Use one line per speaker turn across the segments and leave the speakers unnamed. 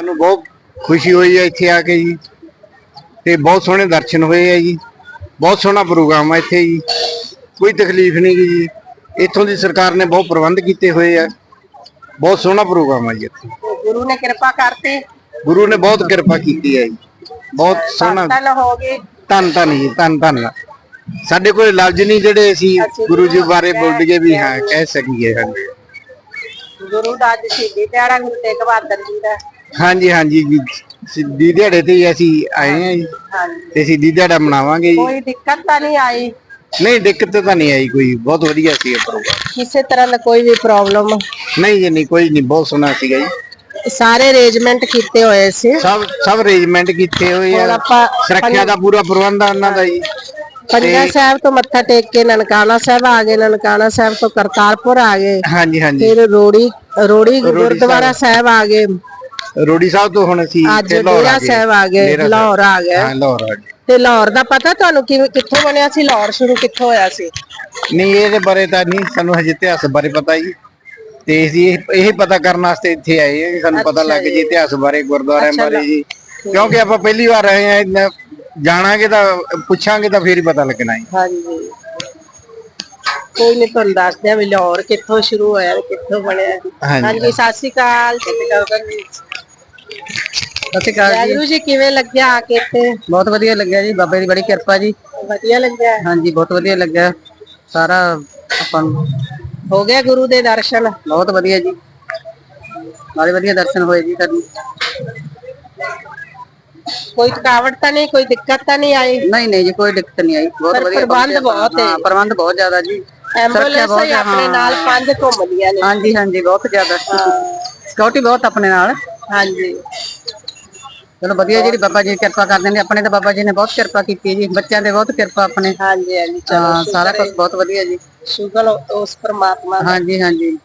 ਸਾਨੂੰ ਬਹੁਤ ਖੁਸ਼ੀ ਹੋਈ ਹੈ ਇੱਥੇ ਆ ਕੇ ਜੀ। ਤੇ ਬਹੁਤ ਸੋਹਣੇ ਦਰਸ਼ਨ ਹੋਏ ਆ ਜੀ। ਬਹੁਤ ਸੋਹਣਾ ਪ੍ਰੋਗਰਾਮ ਆ ਇੱਥੇ ਜੀ। ਕੋਈ ਤਕਲੀਫ ਨਹੀਂ ਜੀ। ਇੱਥੋਂ ਦੀ ਸਰਕਾਰ ਨੇ ਬਹੁਤ ਪ੍ਰਬੰਧ ਕੀਤੇ ਹੋਏ ਆ। ਬਹੁਤ ਸੋਹਣਾ ਪ੍ਰੋਗਰਾਮ ਆ ਜੀ ਇੱਥੇ।
ਗੁਰੂ ਨੇ ਕਿਰਪਾ ਕਰਤੀ।
ਗੁਰੂ ਨੇ ਬਹੁਤ ਕਿਰਪਾ ਕੀਤੀ ਹੈ ਜੀ। ਬਹੁਤ ਸੋਹਣਾ।
ਤਲ ਹੋ ਗਏ।
ਧੰਨ ਧੰਨ ਜੀ ਧੰਨ ਧੰਨ। ਸਾਡੇ ਕੋਲ ਲਫ਼ਜ਼ ਨਹੀਂ ਜਿਹੜੇ ਅਸੀਂ ਗੁਰੂ ਜੀ ਬਾਰੇ ਬੋਲ ਕੇ ਵੀ ਹਾਂ। ਕਹਿ ਸਕੀਏ ਹਾਂਜੀ
ਗੁਰੂ ਦਾ ਅੱਜ ਸ਼ਹੀਦੀ ਦਿਹਾੜਾ ਗੁਰੂ ਤੇਗ ਬਹਾਦਰ ਜੀ ਦਾ।
ਹਾਂਜੀ ਹਾਂਜੀ। ਜੀ ਸਿੱਧੀ ਦਿਹਾੜੇ ਤੇ ਹੀ ਅਸੀਂ ਆਏ ਹਾਂ ਜੀ।
ਹਾਂਜੀ।
ਤੇ ਸਿੱਧੀ ਦਿਹਾੜਾ ਮਨਾਵਾਂਗੇ ਜੀ।
ਕੋਈ ਦਿੱਕਤ ਤਾਂ ਨਹੀਂ ਆਈ?
ਨਹੀਂ ਦਿੱਕਤ ਤਾਂ ਨਹੀਂ ਆਈ ਕੋਈ। ਬਹੁਤ ਵਧੀਆ ਸੀ ਇਹ ਪ੍ਰੋਗਰਾਮ।
ਕਿਸੇ ਤਰ੍ਹਾਂ ਦਾ ਕੋਈ ਵੀ ਪ੍ਰੋਬਲਮ?
ਨਹੀਂ ਜੀ ਨਹੀਂ ਕੋਈ ਨਹੀਂ। ਬਹੁਤ ਸੋਹਣਾ ਸੀਗਾ ਜੀ।
ਸਾਰੇ ਅਰੇਂਜਮੈਂਟ ਕੀਤੇ ਹੋਏ ਸੀ?
ਸਭ ਸਭ ਅਰੇਂਜਮੈਂਟ ਕੀਤੇ ਹੋਏ
ਹੁਣ
ਆ
ਆਪਾਂ
ਸੁਰੱਖਿਆ ਦਾ ਪੂਰਾ ਪ੍ਰਬੰਧ ਆ ਉਹਨਾਂ ਦਾ ਜੀ।
ਪੰਜਾ ਸਾਹਿਬ ਤੋਂ ਮੱਥਾ ਟੇਕ ਕੇ ਨਨਕਾਣਾ ਸਾਹਿਬ ਆ ਗਏ। ਨਨਕਾਣਾ ਸਾਹਿਬ ਤੋਂ ਕਰਤਾਰਪੁਰ ਆ ਗਏ।
ਹਾਂਜੀ ਹਾਂਜੀ।
ਫਿਰ ਰੋੜੀ ਰੋੜੀ ਗੁਰਦੁਆਰਾ ਸਾਹਿਬ ਆ ਗਏ।
ਰੋੜੀ ਸਾਹਿਬ ਤੋਂ ਹੁਣ ਅਸੀਂ
ਅੱਜ
ਇੱਥੇ ਲਾਹੌਰ
ਡੇਰਾ
ਗਏ।
ਸਾਹਿਬ ਆ ਗਏ
ਡੇਰਾ ਸਾਹਿਬ।
ਲਾਹੌਰ ਆ ਗਏ।
ਹਾਂ ਲਾਹੌਰ ਆ ਗਏ।
ਤੇ ਲਾਹੌਰ ਦਾ ਪਤਾ ਤੁਹਾਨੂੰ ਕਿਵੇਂ ਕਿੱਥੋਂ ਬਣਿਆ ਸੀ? ਲਾਹੌਰ ਸ਼ੁਰੂ ਕਿੱਥੋਂ ਹੋਇਆ ਸੀ?
ਨਹੀਂ ਇਹਦੇ ਬਾਰੇ ਤਾਂ ਨਹੀਂ ਸਾਨੂੰ ਹਜੇ ਇਤਿਹਾਸ ਬਾਰੇ ਪਤਾ ਜੀ। ਤੇ ਅਸੀਂ ਇਹ ਇਹ ਪਤਾ ਕਰਨ ਵਾਸਤੇ ਇੱਥੇ ਆਏ ਹਾਂ ਕਿ ਸਾਨੂੰ ਪਤਾ ਲੱਗ ਜੇ ਇਤਿਹਾਸ ਬਾਰੇ ਗੁਰਦੁਆਰਿਆਂ ਬਾਰੇ ਜੀ। ਕਿਉਂਕਿ ਆਪਾਂ ਪਹਿਲੀ ਵਾਰ ਆਏ ਹਾਂ ਇੰਨਾ ਜਾਣਾਂਗੇ ਤਾਂ ਪੁੱਛਾਂਗੇ ਤਾਂ ਫੇਰ ਹੀ ਪਤਾ ਲੱਗਣਾ ਹੈ
ਹਾਂਜੀ। ਕੋਈ ਨਹੀਂ ਤੁਹਾਨੂੰ ਦੱਸਦੇ ਆ ਵੀ ਲਾਹੌਰ ਕਿੱਥੋਂ ਸ਼ੁਰੂ ਹੋਇਆ ਤੇ ਕਿੱਥੋਂ ਬਣਿਆ।
ਹਾਂਜੀ।
ਹਾਂਜੀ ਸਤਿ ਸ਼੍ਰੀ ਅਕਾਲ ਸ਼੍ਰੀ ਅਕਾਲ
ਸਤਿ ਸ਼੍ਰੀ ਅਕਾਲ ਜੀ।
ਵਾਹਿਗੁਰੂ ਜੀ ਕਿਵੇਂ ਲੱਗਿਆ ਆ ਕੇ ਇੱਥੇ?
ਬਹੁਤ ਵਧੀਆ ਲੱਗਿਆ ਜੀ ਬਾਬੇ ਦੀ ਬੜੀ ਕਿਰਪਾ ਜੀ।
ਵਧੀਆ ਲੱਗਿਆ।
ਹਾਂਜੀ ਬਹੁਤ ਵਧੀਆ ਲੱਗਿਆ। ਸਾਰਾ ਆਪਾਂ ਨੂੰ
ਹੋ ਗਿਆ ਗੁਰੂ ਦੇ ਦਰਸ਼ਨ?
ਬਹੁਤ ਵਧੀਆ ਜੀ। ਬੜੇ ਵਧੀਆ ਦਰਸ਼ਨ ਹੋਏ ਜੀ ਸਾਨੂੰ
ਕੋਈ ਥਕਾਵਟ ਤਾਂ ਨਹੀਂ ਕੋਈ ਦਿੱਕਤ ਤਾਂ ਨਹੀਂ ਆਈ?
ਨਹੀਂ ਨਹੀਂ ਜੀ ਕੋਈ ਦਿੱਕਤ ਨਹੀਂ ਆਈ। ਬਹੁਤ
ਪਰ
ਵਧੀਆ
ਪ੍ਰਬੰਧ। ਬਹੁਤ ਹੈ।
ਹਾਂ ਪ੍ਰਬੰਧ ਬਹੁਤ ਜ਼ਿਆਦਾ ਜੀ। ਸੁਰੱਖਿਆ
ਐਂਬੂਲੈਂਸ
ਬਹੁਤ
ਹੀ। ਆਪਣੇ
ਹਾਂ।
ਨਾਲ ਪੰਜ ਘੁੰਮਦੀਆਂ ਨੇ।
ਹਾਂਜੀ ਹਾਂਜੀ ਬਹੁਤ ਜ਼ਿਆਦਾ। ਸਿਕਿਉਰਿਟੀ ਬਹੁਤ ਆਪਣੇ ਨਾਲ।
ਹਾਂਜੀ।
ਚਲੋ ਵਧੀਆ ਜਿਹੜੀ ਬਾਬਾ ਜੀ ਕਿਰਪਾ ਕਰਦੇ ਨੇ ਆਪਣੇ ਤਾਂ ਬਾਬਾ ਜੀ ਨੇ ਬਹੁਤ ਕਿਰਪਾ ਕੀਤੀ ਹੈ ਜੀ ਬੱਚਿਆਂ ਦੇ ਬਹੁਤ ਕਿਰਪਾ ਆਪਣੇ।
ਹਾਂਜੀ ਹਾਂਜੀ
ਹਾਂ,
ਚਲੋ
ਸਾਰਾ ਕੁਝ ਬਹੁਤ ਵਧੀਆ ਜੀ।
ਸ਼ੁਕਰ ਉਸ ਪਰਮਾਤਮਾ
ਹਾਂਜੀ ਹਾਂਜੀ।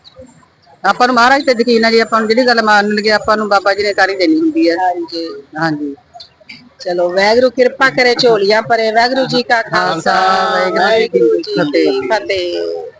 ਆਪਾਂ ਨੂੰ ਮਹਾਰਾਜ ਤੇ ਯਕੀਨ ਹੈ ਜੀ ਆਪਾਂ ਨੂੰ ਜਿਹੜੀ ਗੱਲ ਮੰਨ ਲਈਏ ਆਪਾਂ ਨੂੰ ਬਾਬਾ ਜੀ ਨੇ ਤਾਰੀ ਦੇਣੀ ਹੁੰਦੀ ਹੈ
ਹਾਂਜੀ।
ਹਾਂਜੀ।
ਚਲੋ ਵਾਹਿਗੁਰੂ ਕਿਰਪਾ ਕਰੇ ਝੋਲੀਆਂ ਭਰੇ ਵਾਹਿਗੁਰੂ ਜੀ ਕਾ ਖਾਲਸਾ
ਵਾਹਿਗੁਰੂ ਜੀ ਕੀ
ਵਾਹਿਗੁਰੂ ਜੀ ਕੀ ਫਤਿਹ।